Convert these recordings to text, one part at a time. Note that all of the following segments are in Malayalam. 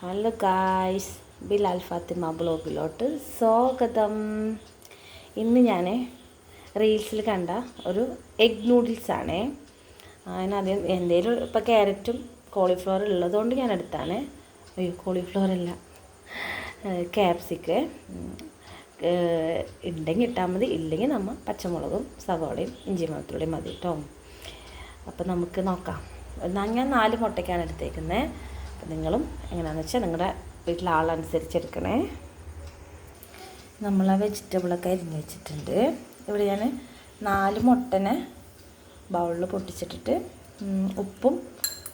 ഹലോ ഗായ്സ് ബിലാൽ ഫാത്തിമ ബ്ലോഗിലോട്ട് സ്വാഗതം. ഇന്ന് ഞാൻ റീൽസിൽ കണ്ട ഒരു എഗ് നൂഡിൽസ് ആണ്. അതിനാദ്യം എന്തേലും ഇപ്പോൾ ക്യാരറ്റും കോളിഫ്ലവർ ഉള്ളതുകൊണ്ട് ഞാൻ എടുത്താണ്. അയ്യോ കോളിഫ്ലവർ അല്ല. ക്യാപ്സിക്ക് ഉണ്ടെങ്കിൽ ഇട്ടാൽ മതി. ഇല്ലെങ്കിൽ നമ്മൾ പച്ചമുളകും സവോളയും ഇഞ്ചി വെളുത്തുള്ളിയും മതി കേട്ടോ അപ്പോൾ നമുക്ക് നോക്കാം. ഞാൻ നാല് മുട്ടയ്ക്കാണ് എടുത്തേക്കുന്നത് അപ്പം നിങ്ങളും എങ്ങനെയാണെന്ന് വെച്ചാൽ നിങ്ങളുടെ വീട്ടിലെ ആളനുസരിച്ച് എടുക്കണേ നമ്മൾ ആ വെജിറ്റബിളൊക്കെ അരിഞ്ഞ് വെച്ചിട്ടുണ്ട്. ഇവിടെ ഞാൻ നാല് മുട്ടനെ ബൗളിൽ പൊട്ടിച്ചിട്ടിട്ട് ഉപ്പും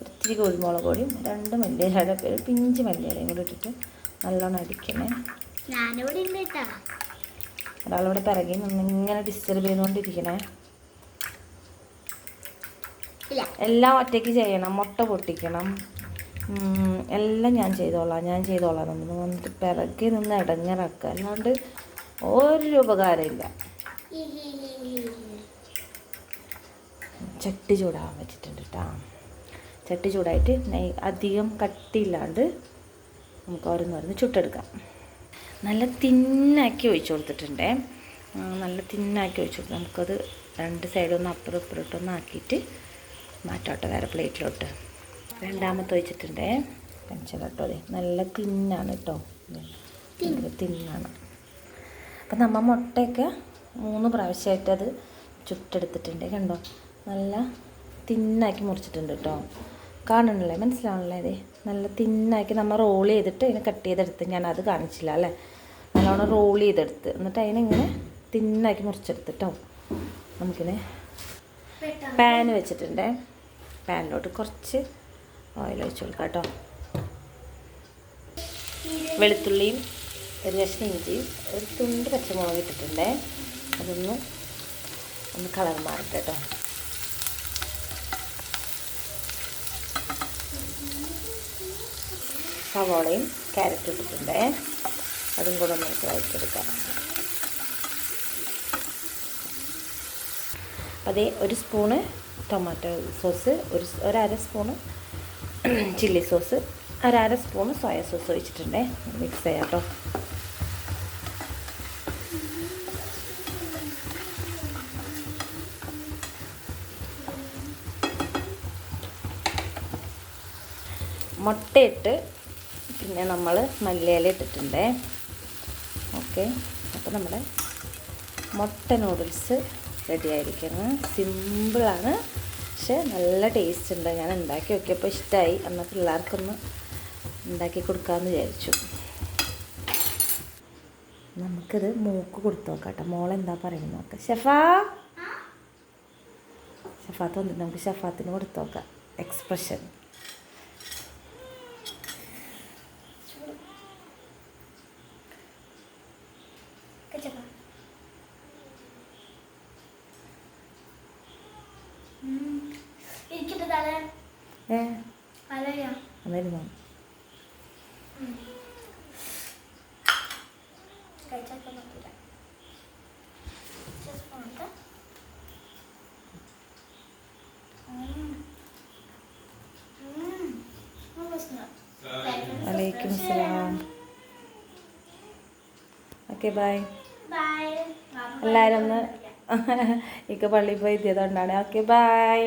ഇത്തിരി കുരുമുളക് പൊടിയും രണ്ട് മല്ലിയിലയുടെ പേര് പിഞ്ച് മല്ലിയിലയും കൂടി ഇട്ടിട്ട് നല്ലോണം അടിക്കണേ. ഒരാളിവിടെ പിറകെ നിന്ന് ഇങ്ങനെ ഡിസ്റ്റർബ് ചെയ്തുകൊണ്ടിരിക്കണേ. എല്ലാം ഒറ്റയ്ക്ക് ചെയ്യണം. മുട്ട പൊട്ടിക്കണം. എല്ലാം ഞാൻ ചെയ്തോളാം ഞാൻ ചെയ്തോളാം. നമ്മൾ വന്നിട്ട് പിറകെ നിന്ന് ഇടങ്ങറാക്കുക അല്ലാണ്ട് ഒരു ഉപകാരമില്ല. ചട്ടി ചൂടാൻ വെച്ചിട്ടുണ്ട് കേട്ടോ ചട്ടി ചൂടായിട്ട് നെയ് അധികം കട്ടിയില്ലാണ്ട് നമുക്ക് ഓരോന്നോരോന്ന് ചുട്ടെടുക്കാം. നല്ല തിന്നാക്കി ഒഴിച്ചു കൊടുത്തിട്ടുണ്ടേ. നല്ല തിന്നാക്കി ഒഴിച്ചു കൊടുത്തു നമുക്കത് രണ്ട് സൈഡൊന്ന് അപ്പുറം ഇപ്പുറം ഇട്ടൊന്ന് ആക്കിയിട്ട് മാറ്റോട്ടെ വേറെ പ്ലേറ്റിലോട്ട് രണ്ടാമത്തെ ഒഴിച്ചിട്ടുണ്ടേ. പെൻഷൻ കേട്ടോ അതെ നല്ല തിന്നാണ് കേട്ടോ. നല്ല തിന്നാണ്. അപ്പം നമ്മൾ മുട്ടയൊക്കെ മൂന്ന് പ്രാവശ്യമായിട്ട് അത് ചുട്ടെടുത്തിട്ടുണ്ട് കണ്ടോ? നല്ല തിന്നാക്കി മുറിച്ചിട്ടുണ്ട് കേട്ടോ. കാണണല്ലേ മനസ്സിലാവണല്ലേ അതെ നല്ല തിന്നാക്കി നമ്മൾ റോൾ ചെയ്തിട്ട് അതിനെ കട്ട് ചെയ്തെടുത്ത് ഞാൻ അത് കാണിച്ചില്ല അല്ലേ? നല്ലോണം റോൾ ചെയ്തെടുത്ത്. എന്നിട്ട് അതിനിങ്ങനെ തിന്നാക്കി മുറിച്ചെടുത്ത് കേട്ടോ. നമുക്കിനെ പാൻ വെച്ചിട്ടുണ്ട്. പാനിലോട്ട് കുറച്ച് ഓയിൽ ഒഴിച്ച് കൊടുക്കാം കേട്ടോ. വെളുത്തുള്ളിയും ഒരു കഷ്ണം ഇഞ്ചിയും ഒരു തുണ്ട് പച്ചമുളക് ഇട്ടിട്ടുണ്ട്. അതൊന്ന് ഒന്ന് കളർ മാറട്ടെ കേട്ടോ. സവോളയും ക്യാരറ്റും ഇട്ടിട്ടുണ്ട്. അതും കൂടെ നമുക്ക് വഴറ്റിയെടുക്കാം. അതേ ഒരു സ്പൂണ് ടൊമാറ്റോ സോസ് ഒരു ഒരര സ്പൂണ് ചില്ലി സോസ് അരാര സ്പൂൺ സോയ സോസ് ഒഴിച്ചിട്ടുണ്ട്. മിക്സ് ചെയ്യാം കേട്ടോ മുട്ടയിട്ട് പിന്നെ നമ്മൾ മല്ലിയില ഇട്ടിട്ടുണ്ട്. ഓക്കെ അപ്പോൾ നമ്മുടെ മുട്ട നൂഡിൽസ് റെഡി ആയിരിക്കുന്നു. സിമ്പിളാണ് പക്ഷെ നല്ല ടേസ്റ്റ് ഉണ്ട്. ഞാൻ ഉണ്ടാക്കി നോക്കിയപ്പോൾ ഇഷ്ടമായി അമ്മ പിള്ളേർക്കൊന്ന് ഉണ്ടാക്കി കൊടുക്കാമെന്ന് വിചാരിച്ചു. നമുക്കിത് മൂക്ക് കൊടുത്തു നോക്കാം കേട്ടോ മോളെന്താ പറയുന്നത് നോക്കാം. ഷെഫാ? ഷെഫാത്ത് വന്നിട്ട് നമുക്ക് ഷെഫാത്തിന് കൊടുത്തു നോക്കാം. Expression was that? വലൈക്കും സലാം ഓക്കെ ബൈ. Bye. എല്ലാവരും ഒന്ന് ഇക്ക പള്ളിയിൽ പോയി എത്തിയതുകൊണ്ടാണ്. Okay bye.